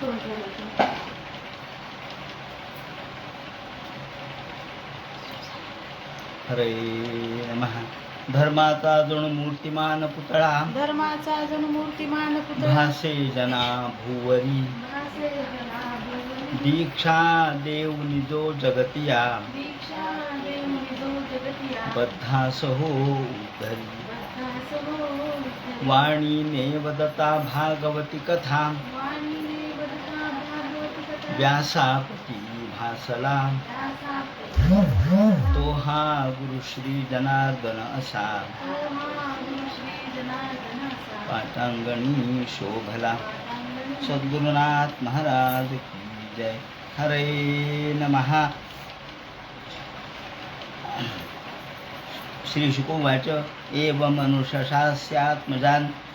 करून ठेवलं हरे नमः धर्माचा जणू मूर्तिमान पुतळा धर्माचा जण मूर्तिमान पुतळा भासे जना भुवरी भासे. दीक्षा देव निजो जगतिया दीक्षा देऊनी जो जगतिया. बद्धास हो धरी बद्धास हो विठ्ठल. वाणीने वदता भागवती कथा वाणीने वदता भागवत कथा. व्यासापती भासला तो हा गुरु श्री जनार्दन असा। पाटांगणी शोभला। सद्गुरुनाथ महाराज की जय। हरे नमः। श्री शुकुवाच एव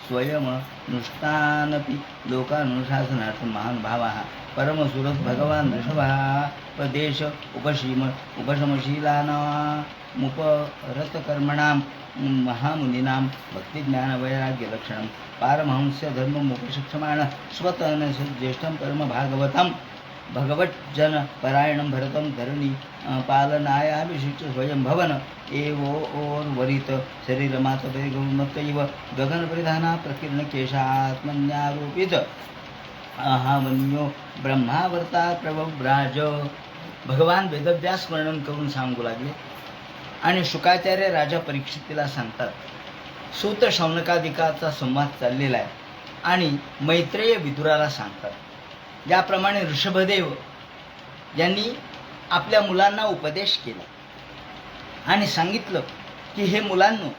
स्वयं नुष्टानपि लोकानुशासनार्थं महान् भावः। परमसुरः भगवान् ऋषभः उपदेश उपशीम उपशमशीलानामुपरतकर्मणां महामुनीनां भक्तिज्ञानवैराग्यलक्षणं पारमहंस्य धर्ममुपशिक्षमाण स्वतः ज्येष्ठं परमभागवतं भगवज्जनपरायणं भरतं धरणी पालनायाभिषिच्य स्वयं भवन एवोर्वरित शरीरमातभेगमत्तैव गगनपरिधाना प्रकीर्णकेशात्मन्यारोपित अहावन्यो ब्रह्मावर्ता प्रभव्राज. भगवान वेदव्यास वर्णन करून सांगू लागले. आणि शुकाचार्य राजा परीक्षितीला सांगतात सूत शौनकाधिकाचा संवाद चाललेला आहे. आणि मैत्रेय विदुराला सांगतात. ज्याप्रमाणे ऋषभदेव यांनी आपल्या मुलांना उपदेश केला. आणि सांगितलं की हे मुलांनो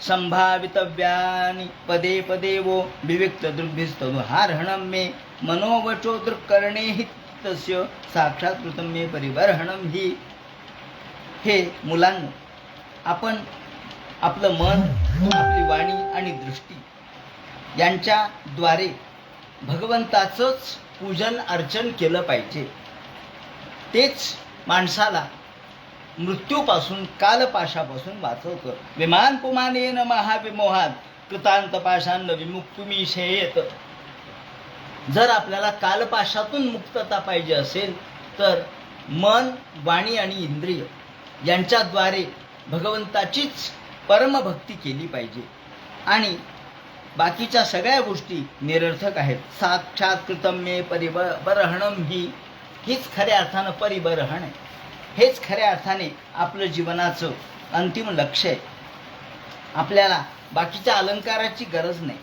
संभावितव्यानी पदे पदे वो विविक्त दृग्भिस्तव हार्हणं मे मनोवचो दृक्करणे हि तस्य साक्षात्कृतं मे परिवर्हणम ही. हे मुलांना आपण आपलं मन आपली वाणी आणि दृष्टी यांच्याद्वारे भगवंताचंच पूजन अर्चन केलं पाहिजे. तेच माणसाला मृत्यूपासून कालपाशापासून वाचवतं. विमान पुमानेन महाविमोहात कृतांत पाशांन विमुक्तुमी शेयत जर आपल्याला कालपाशातून मुक्तता पाहिजे असेल तर मन वाणी आणि इंद्रिय यांच्याद्वारे भगवंताचीच परमभक्ती केली पाहिजे. आणि बाकीच्या सगळ्या गोष्टी निरर्थक आहेत. साक्षात्कृतम कृतम्ये परिबरहणम ही हीच खऱ्या अर्थानं परिबरहण आहे. हेच खऱ्या अर्थाने आपलं जीवनाचं अंतिम लक्ष आहे. आपल्याला बाकीच्या अलंकाराची गरज नाही.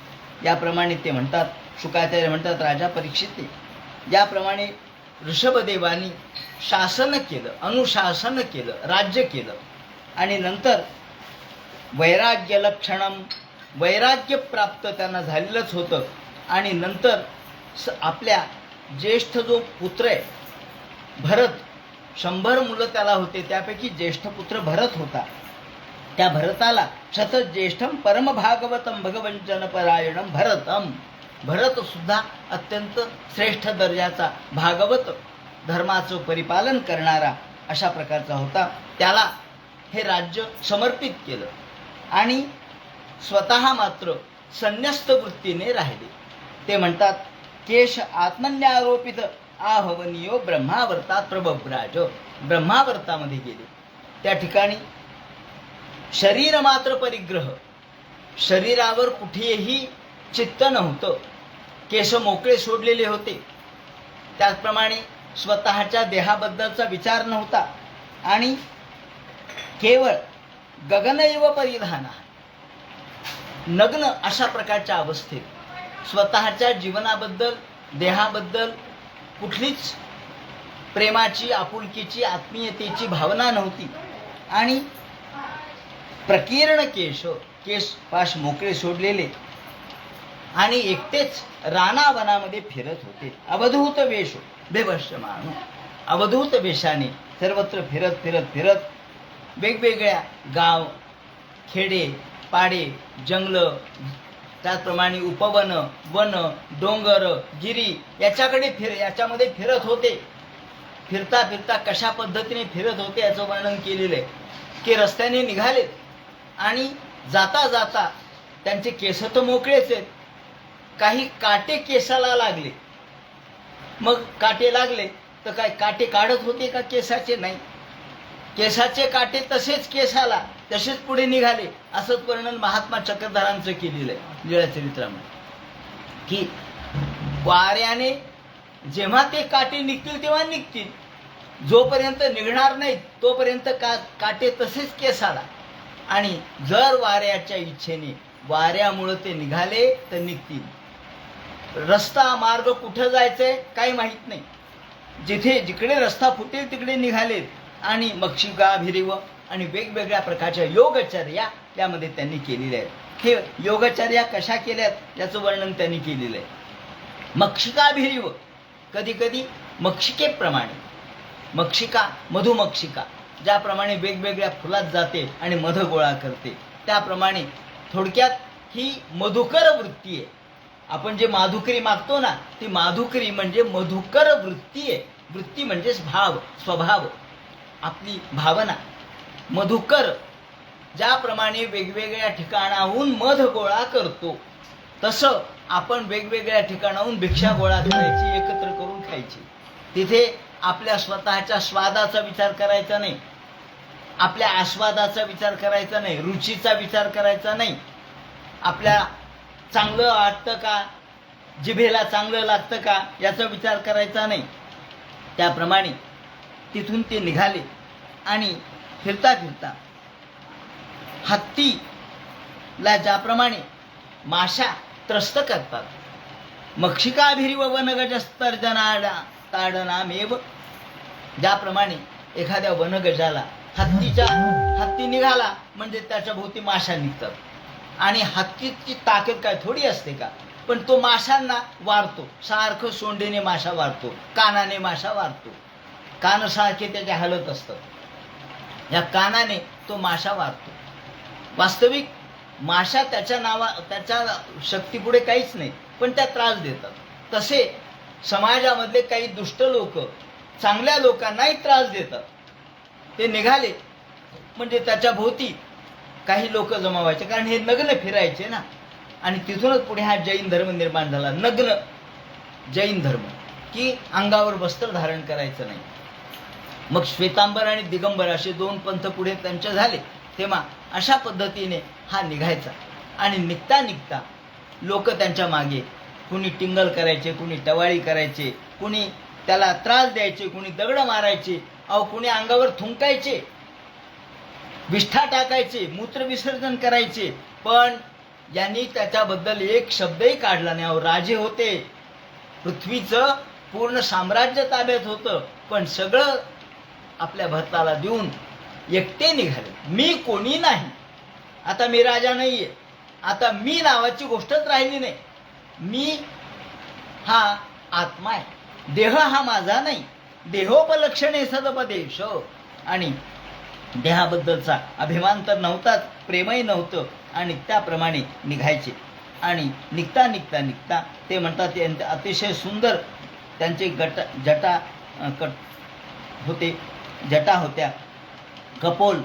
याप्रमाणे ते म्हणतात शुकाचार्य म्हणतात राजा परीक्षिते याप्रमाणे ऋषभदेवानी शासन केलं अनुशासन केलं राज्य केलं. आणि नंतर वैराग्य लक्षणम वैराग्य प्राप्त त्यांना झालेलंच होतं. आणि नंतर स आपल्या ज्येष्ठ जो पुत्र आहे भरत शंभर मुलं त्याला होते त्यापैकी ज्येष्ठ पुत्र भरत होता. त्या भरताला शत ज्येष्ठम परमभागवतम भगवंचनपरायणम भरतम. भरत सुद्धा अत्यंत श्रेष्ठ दर्जाचा भागवत धर्माचं परिपालन करणारा अशा प्रकारचा होता. त्याला हे राज्य समर्पित केलं. आणि स्वतः मात्र संन्यस्त वृत्तीने राहिले. ते म्हणतात केश आत्मन्यारोपित आहवनियो ब्रह्मावर्तात प्रभव्राज. ब्रह्मावर्तामध्ये गेले. त्या ठिकाणी शरीर मात्र परिग्रह. शरीरावर कुठेही चित्त नव्हतं. केस मोकळे सोडलेले होते. त्याचप्रमाणे स्वतःच्या देहाबद्दलचा विचार नव्हता. आणि केवळ गगनैव परिधाना. नग्न अशा प्रकारच्या अवस्थेत स्वतःच्या जीवनाबद्दल देहाबद्दल कुठलीच प्रेमाची आपुलकीची आत्मीयतेची भावना नव्हती. आणि प्रकीर्ण केश केस पाश मोकळे सोडलेले. आणि एकटेच रानावनामध्ये फिरत होते. अवधूत वेश हो. बेभस्य माणू अवधूत वेशाने सर्वत्र फिरत फिरत फिरत वेगवेगळ्या गाव खेडे पाडे जंगलं त्याचप्रमाणे उपवन वन डोंगर गिरी याच्याकडे फिर याच्यामध्ये फिरत होते. फिरता फिरता कशा पद्धतीने फिरत होते याचं वर्णन केलेलं आहे की रस्त्याने निघाले आणि जाता जाता त्यांचे केस तर मोकळेच आहेत. काही काटे केसाला लागले. मग काटे लागले तर काय काटे काढत होते का केसाचे? नाही. केसाचे काटे तसेच केसाला तसेच पुढे निघाले. असंच वर्णन महात्मा चक्रधरांचं केलेलं आहे लीळा चरित्रामध्ये. की वाऱ्याने जेव्हा ते काटे निघतील तेव्हा निघतील. जोपर्यंत निघणार नाहीत तोपर्यंत का काटे तसेच केसाला. आणि जर वाऱ्याच्या इच्छेने वाऱ्यामुळं ते निघाले तर निघतील. रस्ता मार्ग कुठं जायचंय काही माहीत नाही. जिथे जिकडे रस्ता फुटेल तिकडे निघालेत. आणि मक्षिका भिरिव आणि वेगवेगळ्या प्रकारच्या योगचर्या त्यामध्ये त्यांनी केलेल्या आहेत. हे योगचर्या कशा केल्यात याचं वर्णन त्यांनी केलेलं आहे. मक्षिकाभिरिव कधी कधी मक्षिकेप्रमाणे मक्षिका मधुमक्षिका ज्याप्रमाणे वेगवेगळ्या फुलात जाते आणि मध गोळा करते त्याप्रमाणे थोडक्यात ही मधुकर वृत्ती आहे. आपण जे माधुकरी मागतो ना ती माधुकरी म्हणजे मधुकर वृत्ती आहे. वृत्ती म्हणजेच भाव स्वभाव. आपली भावना. मधुकर ज्याप्रमाणे वेगवेगळ्या ठिकाणाहून मध गोळा करतो तसं आपण वेगवेगळ्या ठिकाणाहून भिक्षा गोळा करायची एकत्र करून खायची. तिथे आपल्या स्वतःच्या स्वादाचा विचार करायचा नाही. आपल्या आस्वादाचा विचार करायचा नाही. रुचीचा विचार करायचा नाही. आपल्या चांगलं वाटतं का? जिभेला चांगलं लागतं का? याचा विचार करायचा नाही. त्याप्रमाणे तिथून ते निघाले आणि फिरता फिरता हत्तीला ज्याप्रमाणे माशा त्रस्त करतात. मक्षिकाभिरीव वनगजस्तर्जनाडा ताडनामेव. ज्याप्रमाणे एखाद्या वनगजाला हत्तीच्या हत्ती निघाला म्हणजे त्याच्या भोवती माशा निघतात. आणि हत्तीची ताकद काय थोडी असते का? पण तो माशांना वारतो सारखं सोंडेने माशा वारतो कानाने माशा वारतो कान सारखे त्याचे हलत असतात. या कानाने तो माशा वारतो वास्तविक माशा त्याच्या नावा त्याच्या शक्तीपुढे काहीच नाही पण त्या त्रास देतात. तसे समाजामधले काही दुष्ट लोक चांगल्या लोकांनाही त्रास देतात. ते निघाले. म्हणजे त्याच्या भोवती काही लोक जमा व्हायचे कारण हे नग्न फिरायचे ना. आणि तिथूनच पुढे हा जैन धर्म निर्माण झाला. नग्न जैन धर्म की अंगावर वस्त्र धारण करायचं नाही. मग श्वेतांबर आणि दिगंबर असे दोन पंथ पुढे त्यांचे झाले तेव्हा अशा पद्धतीने हा निघायचा. आणि निघता निघता लोक त्यांच्या मागे कुणी टिंगल करायचे कुणी टवाळी करायचे कुणी त्याला त्रास द्यायचे कुणी दगड मारायचे अहो कुणी अंगावर थुंकायचे. विष्ठा टाकायचे मूत्र विसर्जन करायचे. पण यांनी त्याच्याबद्दल एक शब्दही काढला नाही. अहो राजे होते. पृथ्वीचं पूर्ण साम्राज्य ताब्यात होतं. पण सगळं आपल्या भरताला देऊन एकटे निघाले. मी कोणी नाही. आता मी राजा नाही आहे आता मी नावाची गोष्टच राहिली नाही. मी हा आत्मा आहे. देह हा माझा नाही. देहोपलक्षणे सदपदेश. आणि देहाबद्दलचा अभिमान तर नव्हताच प्रेमही नव्हतं आणि त्याप्रमाणे निघायचे. आणि निघता निघता निघता ते म्हणतात ते अतिशय सुंदर त्यांचे गट जटा कट होते जटा होत्या. कपोल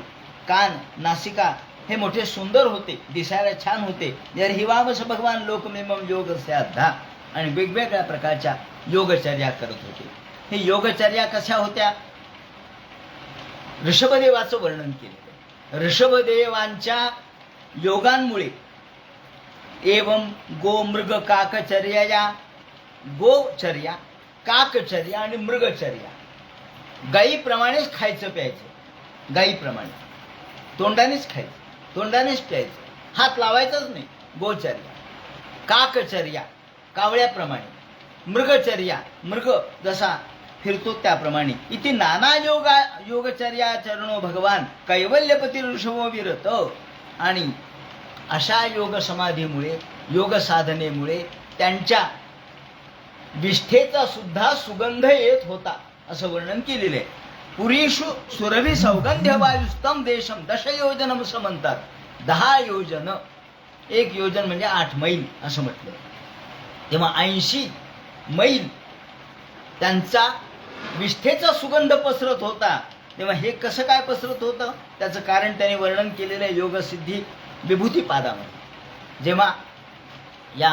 कान नासिका हे मोठे सुंदर होते दिसायला छान होते. जर हिवावस भगवान लोकमेमम योग साधा आणि वेगवेगळ्या प्रकारच्या योगचर्या करत होते. हे योगचर्या कशा होत्या? ऋषभदेवाचं वर्णन केलं ऋषभदेवांच्या योगांमुळे एवं गोमृग काकचर्या या गोचर्या काकचर्या आणि मृगचर्या. गाईप्रमाणेच खायचं प्यायचं. गाईप्रमाणे. तोंडानेच खायचं. तोंडानेच प्यायचं. हात लावायचाच नाही. गोचर्या. काकचर्या. कावळ्याप्रमाणे. मृगचर्या. मृग जसा फिरतो त्याप्रमाणे. इथे नाना योगा योगचर्या चरणो भगवान कैवल्यपती ऋषभो विरत. आणि अशा योग समाधीमुळे योग साधनेमुळे त्यांच्या विष्ठेचा सुद्धा सुगंध येत होता असं वर्णन केलेलं आहे. पुरीषु सुरभी सौगंध्य वायुस्तम देशम दशयोजन असं म्हणतात. दहा योजन एक योजन म्हणजे आठ मैल असं म्हटलं. तेव्हा ऐंशी मैल त्यांचा विष्ठेचा सुगंध पसरत होता. तेव्हा हे कसं काय पसरत होतं? त्याचं कारण त्याने वर्णन केलेलं आहे योगसिद्धी विभूतीपादामध्ये. जेव्हा या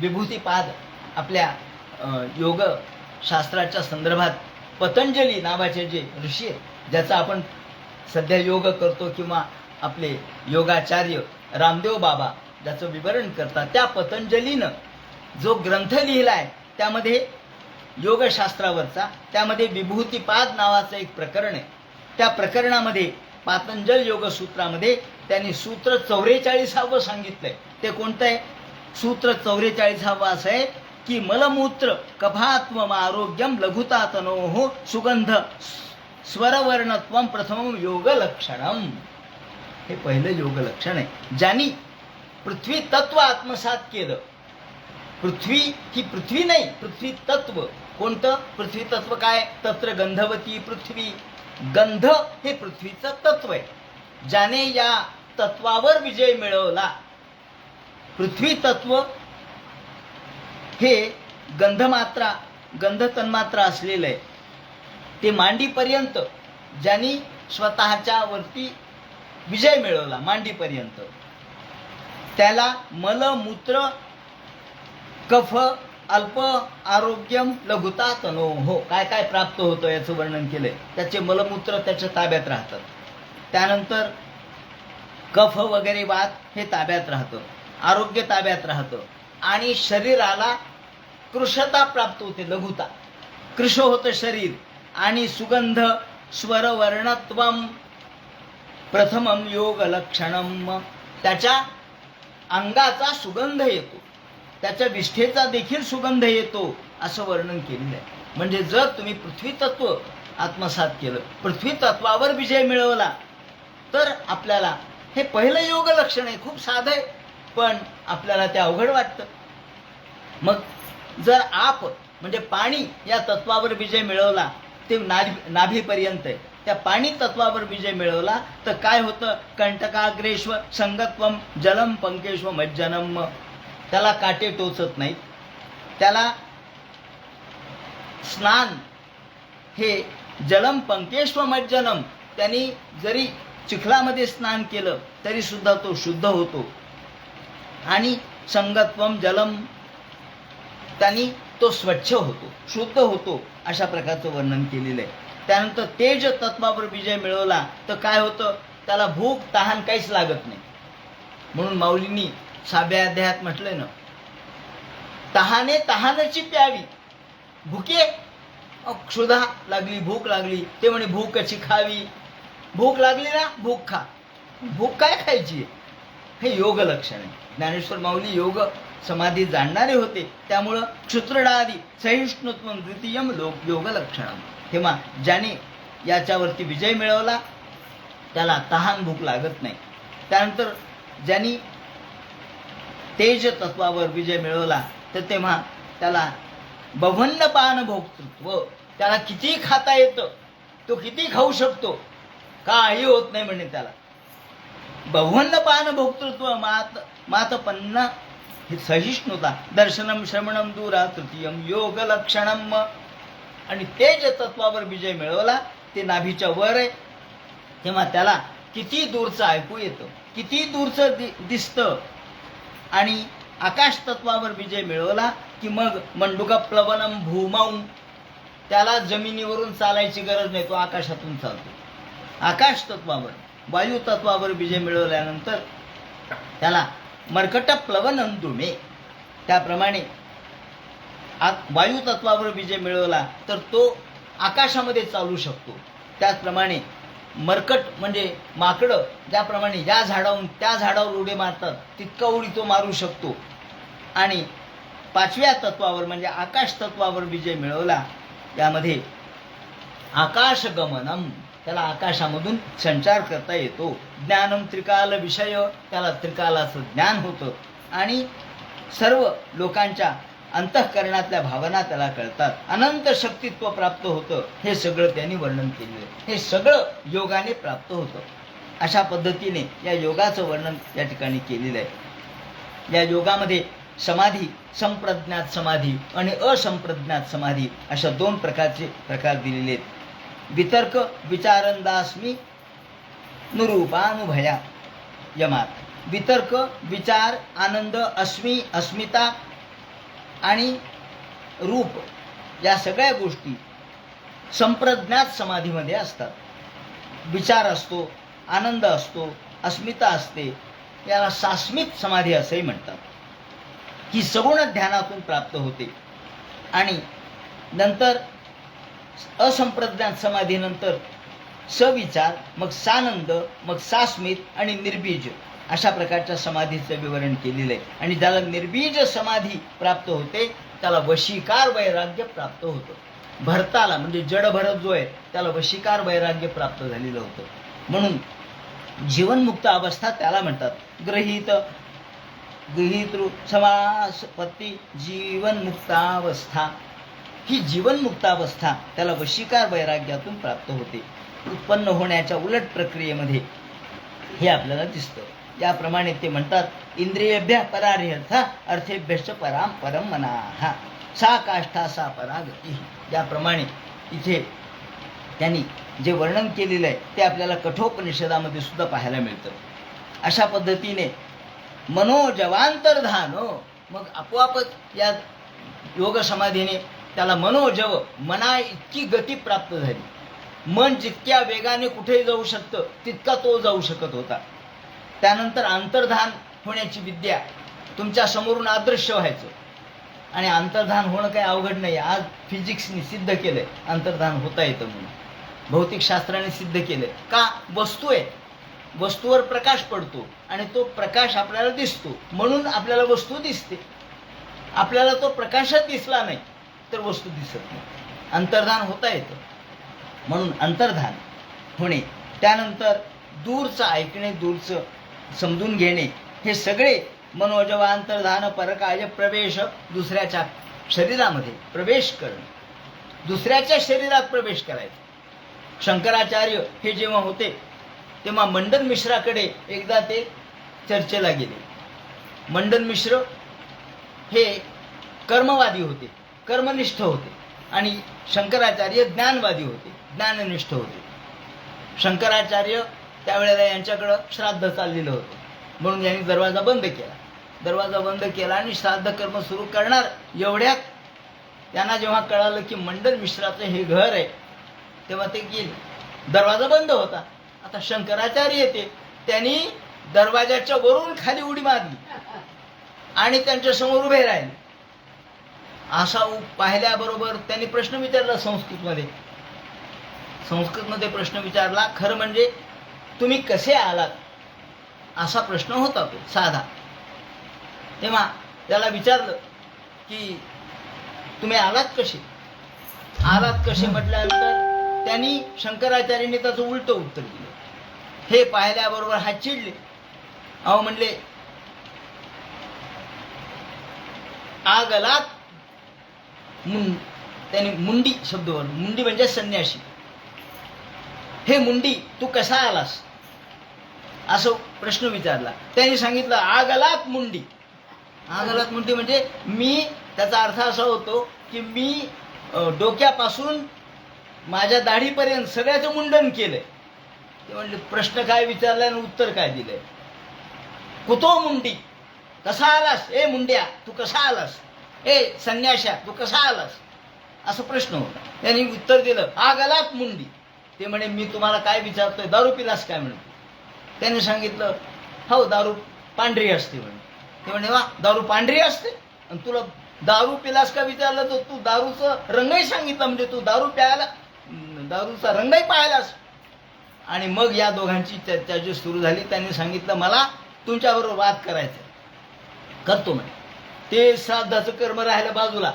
विभूतीपाद आपल्या योगशास्त्राच्या योग शास्त्राच्या संदर्भात पतंजली नावाचे जे ऋषी आहेत ज्याचा आपण सध्या योग करतो किंवा आपले योगाचार्य रामदेव बाबा ज्याचं विवरण करतात त्या पतंजलीनं जो ग्रंथ लिहिला आहे त्यामध्ये योगशास्त्रावरचा त्यामध्ये विभूतिपाद नावाचं एक प्रकरण आहे. त्या प्रकरणामध्ये पातंजल योगसूत्रामध्ये त्यांनी सूत्र चौवेचाळीसावं सांगितलंय. ते कोणतं आहे सूत्र चौवेचाळीसावं असं आहे की मलमूत्र कफात्म आरोग्यम लघुतातनो हो सुगंध स्वरवर्णत्व प्रथम योग लक्षणम हे पहिलं योग लक्षण आहे. ज्यांनी पृथ्वी तत्व आत्मसात केलं पृथ्वी ही पृथ्वी नाही पृथ्वी तत्व कोणतं? पृथ्वी तत्व काय? तत्र गंधवती पृथ्वी. गंध हे पृथ्वीचं तत्व आहे. ज्याने या तत्वावर विजय मिळवला. पृथ्वी तत्व हे गंधमात्रा गंध तन्मात्रा असलेलं आहे. ते मांडीपर्यंत ज्यांनी स्वतःच्या वरती विजय मिळवला मांडीपर्यंत. त्याला मलमूत्र कफ अल्प आरोग्यम लघुता तनो. हो काय काय प्राप्त होतं याचं वर्णन केलंय. त्याचे मलमूत्र त्याच्या ताब्यात राहतात त्यानंतर कफ वगैरे वात हे ताब्यात राहतं. आरोग्य ताब्यात राहतं. आणि शरीराला कृशता प्राप्त होते लघुता. कृश होतं शरीर आणि सुगंध स्वरवर्णत्व प्रथमम योग लक्षणम त्याच्या अंगाचा सुगंध येतो. त्याच्या विष्ठेचा देखील सुगंध येतो असं वर्णन केलेलं आहे. म्हणजे जर तुम्ही पृथ्वी तत्व आत्मसात केलं पृथ्वी तत्वावर विजय मिळवला तर आपल्याला हे पहिलं योग लक्षण आहे खूप साधं आहे पण आपल्याला ते अवघड वाटतं. मग जर आप म्हणजे पाणी या तत्वावर विजय मिळवला ते नाभी नाभीपर्यंत आहे. त्या पाणी तत्वावर विजय मिळवला तर काय होतं? कंटकाग्रेश्व संगत्वम जलम पंकेश्व मज्जनम त्याला काटे टोचत नाहीत. त्याला स्नान हे जलम पंकेश्व मज्जनम त्यांनी जरी चिखलामध्ये स्नान केलं तरीसुद्धा तो शुद्ध होतो. आणि संगत्वम जलम त्यांनी तो स्वच्छ होतो शुद्ध होतो अशा प्रकारचं वर्णन केलेलं आहे. त्यानंतर तेज तत्वावर विजय मिळवला तर काय होतं? त्याला भूक तहान काहीच लागत नाही. म्हणून माऊलींनी साध्या अध्यायात म्हटलंय ना तहाने तहानची प्यावी. भुके? क्षुधा लागली भूक लागली. ते म्हणे भूक कशी खावी? भूक लागली ना भूक खा. भूक काय खायची हे योग लक्षण आहे. ज्ञानेश्वर माऊली योग समाधी जाणणारे होते. त्यामुळं क्षुत्रडादी सहिष्णुत्व द्वितीयम लोक योग लक्षण. तेव्हा ज्याने याच्यावरती विजय मिळवला त्याला तहान भूक लागत नाही. त्यानंतर ज्यांनी तेज तत्वावर विजय मिळवला तर तेव्हा त्याला बव्हन्न पान भोगतृत्व त्याला किती खाता येतं तो किती खाऊ शकतो काही होत नाही म्हणे त्याला. बव्हन्न पान भोक्तृत्व मात मातपन्न ही सहिष्णुता दर्शनम श्रमणम दुरा तृतीयम योग लक्षणम आणि तेज तत्वावर विजय मिळवला ते नाभीच्या वर आहे. तेव्हा त्याला किती दूरचं ऐकू येतं किती दूरचं दि दिसतं आणि आकाश तत्वावर विजय मिळवला की मग मंडुका प्लवनम भूमाऊन त्याला जमिनीवरून चालायची गरज नाही तो आकाशातून चालतो. आकाश तत्वावर वायू तत्वावर विजय मिळवल्यानंतर त्याला मर्कट प्लवनम दुमे. त्याप्रमाणे आ वायू तत्वावर विजय मिळवला तर तो आकाशामध्ये चालू शकतो. त्याचप्रमाणे मरकट म्हणजे माकडं ज्याप्रमाणे या झाडावरून त्या झाडावर उडी मारतात तितका उडी तो मारू शकतो. आणि पाचव्या तत्वावर म्हणजे आकाश तत्वावर विजय मिळवला त्यामध्ये आकाशगमनम त्याला आकाशामधून संचार करता येतो. ज्ञानम त्रिकाल विषय त्याला त्रिकालाचं ज्ञान होतं. आणि सर्व लोकांच्या अंतःकरणातल्या भावना त्याला कळतात. अनंत शक्तित्व प्राप्त होतं. हे सगळं त्यांनी वर्णन केलेलं आहे. हे सगळं योगाने प्राप्त होतं. अशा पद्धतीने या योगाचं वर्णन या ठिकाणी केलेलं आहे. या योगामध्ये समाधी संप्रज्ञात समाधी आणि असंप्रज्ञात समाधी अशा दोन प्रकारचे प्रकार दिलेले आहेत. वितर्क विचारंदास्मी नुरूपानुभया यमात. वितर्क विचार आनंद अस्मी अस्मिता आणि रूप या सगळ्या गोष्टी संप्रज्ञात समाधीमध्ये असतात. विचार असतो आनंद असतो अस्मिता असते याला सास्मित समाधी असंही म्हणतात. ही सगुण ध्यानातून प्राप्त होते. आणि नंतर असंप्रज्ञात समाधीनंतर सविचार मग सानंद मग सास्मित आणि निर्बीज अशा प्रकारच्या समाधीचं विवरण केलेलं आहे. आणि ज्याला निर्बीज समाधी प्राप्त होते त्याला वशीकार वैराग्य प्राप्त होतं. भरताला म्हणजे जड भरत जो आहे त्याला वशीकार वैराग्य प्राप्त झालेलं होतं. म्हणून जीवनमुक्त अवस्था त्याला म्हणतात. ग्रहित गृहीतृ समासपत्ती जीवनमुक्तावस्था ही जीवनमुक्तावस्था त्याला वशीकार वैराग्यातून प्राप्त होते. उत्पन्न होण्याच्या उलट प्रक्रियेमध्ये हे आपल्याला दिसतं. याप्रमाणे ते म्हणतात इंद्रियभ्य परार्थ अर्थेभ्यश्च पराम परम मनाहा सा काष्ठा सा परागती. याप्रमाणे इथे त्यांनी जे वर्णन केलेलं आहे ते आपल्याला कठोपनिषदामध्ये सुद्धा पाहायला मिळतं. अशा पद्धतीने मनोजवांतर्धान मग आपोआपच या योग समाधीने त्याला मनोजव मना इतकी गती प्राप्त झाली. मन जितक्या वेगाने कुठेही जाऊ शकतं तितका तो जाऊ शकत होता. त्यानंतर अंतर्धान होण्याची विद्या तुमच्या समोरून अदृश्य व्हायचं. आणि अंतर्धान होणं काही अवघड नाही. आज फिजिक्सनी सिद्ध केलंय. अंतर्धान होता येतं म्हणून. भौतिकशास्त्राने सिद्ध केलंय. का? वस्तू आहे. वस्तूवर प्रकाश पडतो आणि तो प्रकाश आपल्याला दिसतो. म्हणून आपल्याला वस्तू दिसते. आपल्याला तो प्रकाशच दिसला नाही तर वस्तू दिसत नाही. अंतर्धान होता येतं. म्हणून अंतर्धान होणे. त्यानंतर दूरचं ऐकणे दूरचं समजून घेणे हे सगळे मनोजव अंतर्धान परकाय प्रवेश दुसऱ्याच्या शरीरामध्ये प्रवेश करणे. दुसऱ्याच्या शरीरात प्रवेश करायचा. शंकराचार्य हे जेव्हा होते तेव्हा मंडन मिश्राकडे एकदा ते चर्चेला गेले. मंडन मिश्र हे कर्मवादी होते कर्मनिष्ठ होते आणि शंकराचार्य ज्ञानवादी होते ज्ञाननिष्ठ होते. शंकराचार्य त्यावेळेला यांच्याकडं श्राद्ध चाललेलं होतं. म्हणून यांनी दरवाजा बंद केला. दरवाजा बंद केला आणि श्राद्ध कर्म सुरू करणार एवढ्यात त्यांना जेव्हा कळालं की मंडल मिश्राचं हे घर आहे तेव्हा ते गेले. दरवाजा बंद होता. आता शंकराचार्य येते त्यांनी दरवाजाच्या वरून खाली उडी मारली आणि त्यांच्यासमोर उभे राहिले. असा उ- पाहिल्याबरोबर त्यांनी प्रश्न विचारला संस्कृतमध्ये. संस्कृतमध्ये प्रश्न विचारला खरं म्हणजे तुम्ही कसे आलात? असा प्रश्न होता तो साधा. तेव्हा त्याला विचारलं की तुम्ही आलात कसे? आलात कसे? म्हटल्यानंतर त्यांनी शंकराचार्यांनी त्याचं उलटं उत्तर दिलं. हे पाहिल्याबरोबर हा चिडले. अहो म्हणले आगलात मुं त्याने मुंडी शब्द बोल मुंडी म्हणजे संन्याशी. हे मुंडी तू कसा आलास? असं प्रश्न विचारला. त्यांनी सांगितलं आगलात मुंडी. आगलात मुंडी म्हणजे मी त्याचा अर्थ असा होतो की मी डोक्यापासून माझ्या दाढीपर्यंत सगळ्याचं मुंडन केलंय. ते म्हणजे प्रश्न काय विचारलाय आणि उत्तर काय दिलंय? कुतो मुंडी? कसा आलास? ए मुंड्या तू कसा आलास? ए संन्याशा तू कसा आलास? असं प्रश्न होता. त्यांनी उत्तर दिलं आगलात मुंडी. ते म्हणे मी तुम्हाला काय विचारतोय? दारू पिलास काय म्हणतो त्याने सांगितलं हो दारू पांढरी असते म्हणे. ते म्हणे वा दारू पांढरी असते? आणि तुला दारू पिलास का विचारलं तर तू दारूचं रंगही सांगितलं म्हणजे तू दारू प्यायला दारूचा रंगही पाहिलास. आणि मग या दोघांची चर्चा जी सुरू झाली त्यांनी सांगितलं मला तुमच्याबरोबर वाद करायचा आहे. करतो म्हणे. ते श्राद्धाचं कर्म राहिलं बाजूला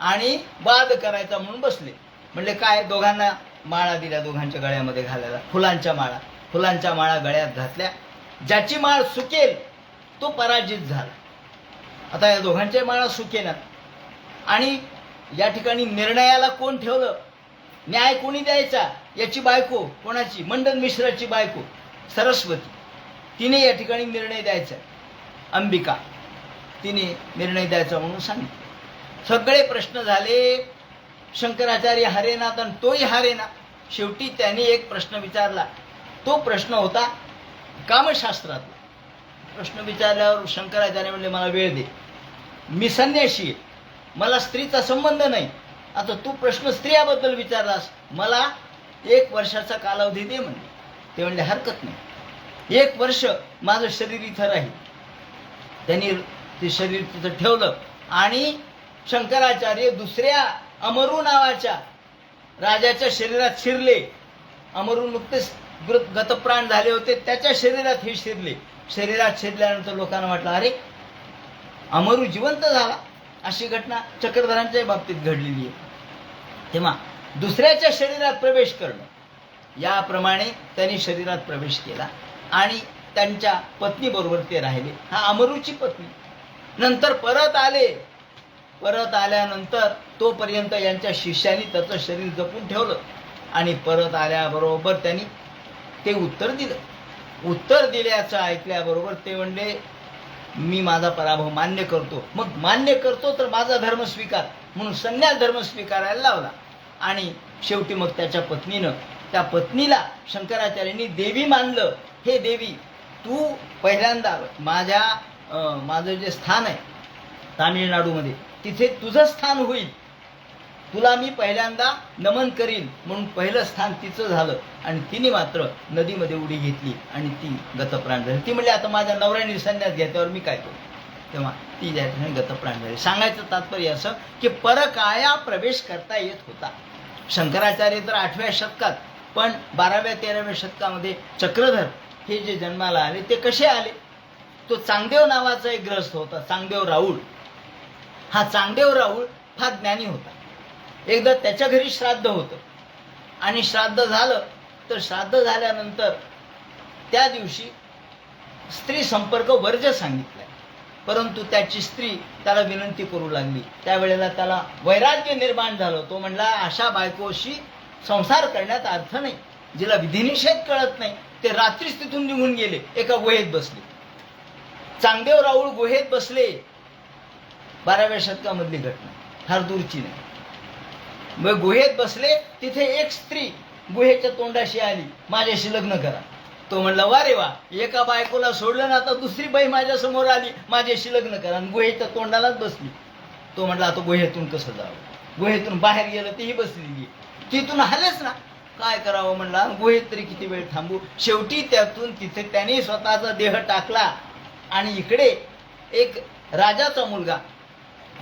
आणि वाद करायचा म्हणून बसले. म्हणले काय दोघांना माळा दिल्या दोघांच्या गळ्यामध्ये घालायला? फुलांच्या माळा? फुलांच्या माळा गळ्यात घातल्या. ज्याची माळ सुकेल तो पराजित झाला. आता या दोघांच्या माळा सुकेनात आणि या ठिकाणी निर्णयाला कोण ठेवलं? न्याय कोणी द्यायचा? याची बायको कोणाची? मंडन मिश्राची बायको सरस्वती. तिने या ठिकाणी निर्णय द्यायचा. अंबिका तिने निर्णय द्यायचा म्हणून सांगितलं. सगळे प्रश्न झाले. शंकराचार्य हरेनाथ आणि तोही हारेना. शेवटी त्याने एक प्रश्न विचारला. तो प्रश्न होता कामशास्त्रात. प्रश्न विचारल्यावर शंकराचार्य म्हणले मला वेळ दे. मी संन्याशी मला स्त्रीचा संबंध नाही. आता तू प्रश्न स्त्रियाबद्दल विचारलास. मला एक वर्षाचा कालावधी दे म्हणले. ते म्हणले हरकत नाही. एक वर्ष माझं शरीर इथं राहील. त्यांनी ते शरीर तिथं ठेवलं आणि शंकराचार्य दुसऱ्या अमरू नावाच्या राजाच्या शरीरात शिरले. अमरू नुकतेच गतप्राण झाले होते त्याच्या शरीरात हे शिरले. शरीरात शिरल्यानंतर लोकांना वाटलं अरे अमरू जिवंत झाला. अशी घटना चक्रधरांच्या बाबतीत घडलेली आहे. तेव्हा दुसऱ्याच्या शरीरात प्रवेश करणं याप्रमाणे त्यांनी शरीरात प्रवेश केला आणि त्यांच्या पत्नीबरोबर ते राहिले. हा अमरूची पत्नी. नंतर परत आले. परत आल्यानंतर तोपर्यंत यांच्या शिष्यानी त्याचं शरीर जपून ठेवलं आणि परत आल्याबरोबर त्यांनी ते उत्तर दिलं. उत्तर दिल्याचं ऐकल्याबरोबर ते म्हणले मी माझा पराभव मान्य करतो. मग मान्य करतो तर माझा धर्म स्वीकार. म्हणून संन्यास धर्म स्वीकारायला लावला. आणि शेवटी मग त्याच्या पत्नीनं त्या पत्नीला शंकराचार्यांनी देवी मानलं. हे देवी तू पहिल्यांदा माझ्या माझं जे स्थान आहे तामिळनाडूमध्ये तिथे तुझं स्थान होईल. तुला मी पहिल्यांदा नमन करीन म्हणून पहिलं स्थान तिचं झालं. आणि तिने मात्र नदीमध्ये उडी घेतली आणि ती गतप्राण झाली. ती म्हणली आता माझ्या नवऱ्याने संन्यास घेतल्यावर मी काय करू? तेव्हा ती त्या ठिकाणी गतप्राण झाली. सांगायचं तात्पर्य असं की परकाया प्रवेश करता येत होता. शंकराचार्य तर आठव्या शतकात पण बाराव्या तेराव्या शतकामध्ये चक्रधर हे जे जन्माला आले ते कसे आले? तो चांगदेव नावाचा एक ग्रस्त होता चांगदेव राऊळ. हा चांगदेव राऊळ फार ज्ञानी होता. एकदा त्याच्या घरी श्राद्ध होतं. आणि श्राद्ध झालं तर श्राद्ध झाल्यानंतर त्या दिवशी स्त्री संपर्क वर्ज सांगितलाय. परंतु त्याची स्त्री त्याला विनंती करू लागली. त्यावेळेला त्याला वैराग्य निर्माण झालं तो म्हणला अशा बायकोशी संसार करण्यात अर्थ नाही. जिला विधिनिषेध कळत नाही. ते रात्रीच तिथून निघून गेले. एका गुहेत बसले. चांगदेव राऊळ गुहेत बसले. बाराव्या शतकामधली घटना. फार दूरची नाही. मग गुहेत बसले तिथे एक स्त्री गुहेच्या तोंडाशी आली. माझ्याशी लग्न करा. तो म्हणला वा रे वा एका बायकोला सोडलं ना आता दुसरी बाई माझ्यासमोर आली. माझ्याशी लग्न करा. आणि गुहेच्या तोंडालाच बसली. तो म्हणला आता गुहेतून कसं जावं? गुहेतून बाहेर गेलं तीही बसलेली तिथून आलेच ना. काय करावं? म्हणला गुहेत तरी किती वेळ थांबू? शेवटी त्यातून तिथे त्याने स्वतःचा देह टाकला. आणि इकडे एक राजाचा मुलगा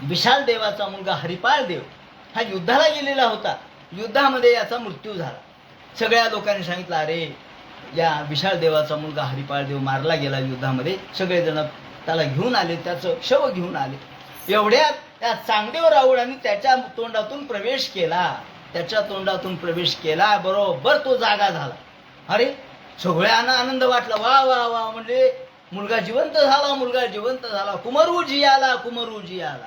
विशाल देवाचा मुलगा हरिपाळ देव हा युद्धाला गेलेला होता. युद्धामध्ये याचा मृत्यू झाला. सगळ्या लोकांनी सांगितलं अरे या विशाल देवाचा मुलगा हरिपाळ देव मारला गेला युद्धामध्ये. सगळेजण त्याला घेऊन आले त्याचं शव घेऊन आले. एवढ्यात त्या चांगदेव राऊळांनी त्याच्या तोंडातून प्रवेश केला. त्याच्या तोंडातून प्रवेश केला बरोबर तो जागा झाला. अरे सगळ्यांना आनंद वाटला. वा वा वा म्हणजे मुलगा जिवंत झाला मुलगा जिवंत झाला. कुमरूजी आला कुमरूजी आला.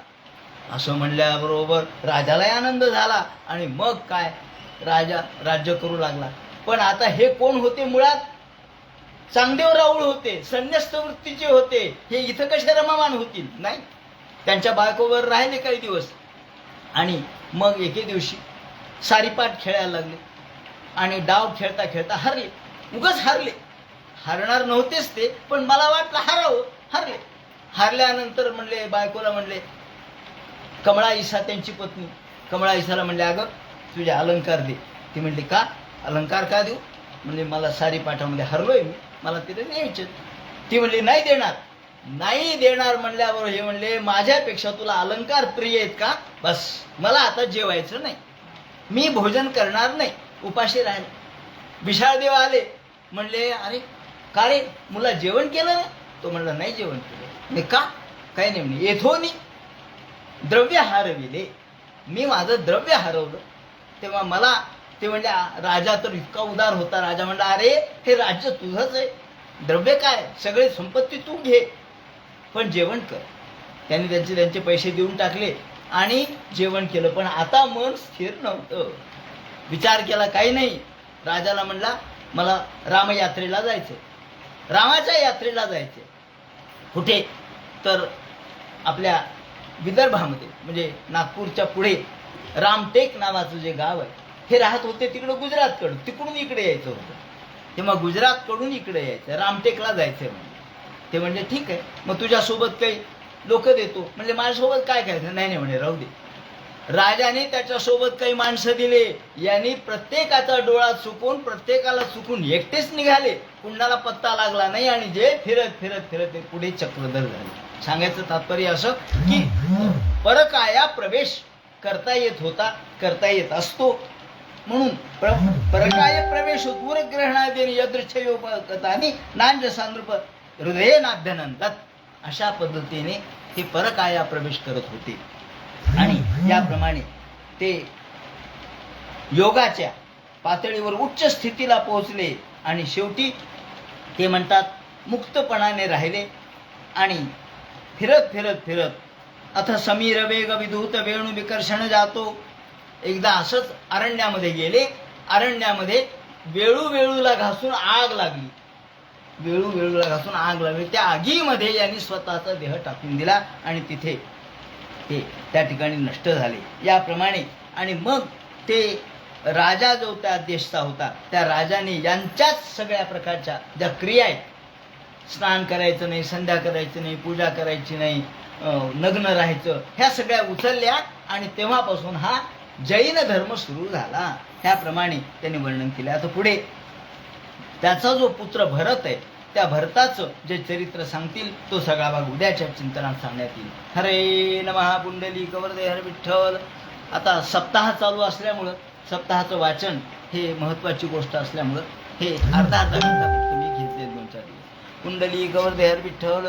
असं म्हणल्याबरोबर राजालाही आनंद झाला. आणि मग काय? राजा राज्य करू लागला. पण आता हे कोण होते मुळात? चांगदेव राऊळ होते संन्यस्त वृत्तीचे होते. हे इथं कसे रमामान होतील नाही? त्यांच्या बायकोवर राहिले काही दिवस. आणि मग एके दिवशी सारीपाट खेळायला लागले. आणि डाव खेळता खेळता हरले. उगाच हरले. हरणार नव्हतेच ते पण मला वाटलं हरावं. हरले. हरल्यानंतर म्हणले बायकोला म्हणले कमळा ईसा त्यांची पत्नी. कमळा ईसाला म्हणले अगं तुझे अलंकार दे. ती म्हणली का? अलंकार का देऊ? म्हणजे मला सारी पाठामध्ये हरलोय मी. मला तिथे न्यायचे ती म्हणली नाही देणार. नाही देणार म्हणल्यावर हे म्हणले माझ्यापेक्षा तुला अलंकार प्रिय आहेत का? बस मला आता जेवायचं नाही. मी भोजन करणार नाही. उपाशी राहिले. विशाळदेव आले. म्हणले अरे का रे? मुला जेवण केलं नाही? तो म्हणला नाही जेवण केलं. नाही का? काही नाही म्हणे. येथो नाही द्रव्य हरविले मी माझं द्रव्य हरवलं. तेव्हा मला ते म्हणले राजा तर इतका उदार होता. राजा म्हणला अरे हे राज्य तुझंच आहे. द्रव्य काय? सगळी संपत्ती तू घे. पण जेवण कर. त्यांनी त्यांचे त्यांचे पैसे देऊन टाकले आणि जेवण केलं. पण आता मन स्थिर नव्हतं. विचार केला काही नाही. राजाला म्हणला मला रामयात्रेला जायचं रामाच्या यात्रेला जायचं कुठे? तर आपल्या विदर्भामध्ये म्हणजे नागपूरच्या पुढे रामटेक नावाचं जे गाव आहे हे राहत होते तिकडं गुजरातकडून तिकडून इकडे यायचं होतं. तेव्हा गुजरातकडून इकडे यायचं रामटेकला जायचं म्हणजे ते म्हणजे ठीक आहे मग तुझ्यासोबत काही लोक देतो. म्हणजे माझ्यासोबत काय करायचं? नाही नाही म्हणे राहू दे. राजाने त्याच्यासोबत काही माणसं दिले यांनी प्रत्येकाचा डोळा चुकून प्रत्येकाला चुकून एकटेच निघाले. कुणाला पत्ता लागला नाही आणि जे फिरत फिरत फिरत ते पुढे चक्रधर झाले. सांगायचं तात्पर्य असं की परकाया प्रवेश करता येत होता करता येत असतो. म्हणून प्र परकाय प्रवेश दूरग्रहणादेन यदृच्छयोपकथानी नांज सांद्रुप हृदय नाभ्यनंतात अशा पद्धतीने ते परकाया प्रवेश करत होते. आणि याप्रमाणे ते योगाच्या पातळीवर उच्च स्थितीला पोहोचले आणि शेवटी ते म्हणतात मुक्तपणाने राहिले आणि फिरत फिरत फिरत अथ समीर वेग विधूत वेणू विकर्षण जातो. एकदा असंच अरण्यामध्ये गेले. अरण्यामध्ये वेळू वेळूला घासून आग लागली. वेळू वेळूला घासून आग लागली. त्या आगीमध्ये यांनी स्वतःचा देह टाकून दिला आणि तिथे ते त्या ठिकाणी नष्ट झाले. याप्रमाणे आणि मग ते राजा जो त्या देशचा होता त्या राजाने यांच्याच सगळ्या प्रकारच्या ज्या क्रिया आहेत स्नान करायचं नाही संध्या करायचं नाही पूजा करायची नाही नग्न राहायचं. ह्या सगळ्या उचलल्या आणि तेव्हापासून हा जैन धर्म सुरू झाला. त्याप्रमाणे त्यांनी वर्णन केलं. आता पुढे त्याचा जो पुत्र भरत आहे त्या भरताचं जे चरित्र सांगतील तो सगळा भाग उद्याच्या चिंतनात सांगण्यात येईल. हरे नमहा पुंडली कवरदे हर विठ्ठल. आता सप्ताह चालू असल्यामुळं सप्ताहाचं वाचन हे महत्वाची गोष्ट असल्यामुळं हे अर्धा अर्धा मिनिटापुरतं मी घेतले दोन चार दिवस. कुंडली गवर्धेर विठ्ठल.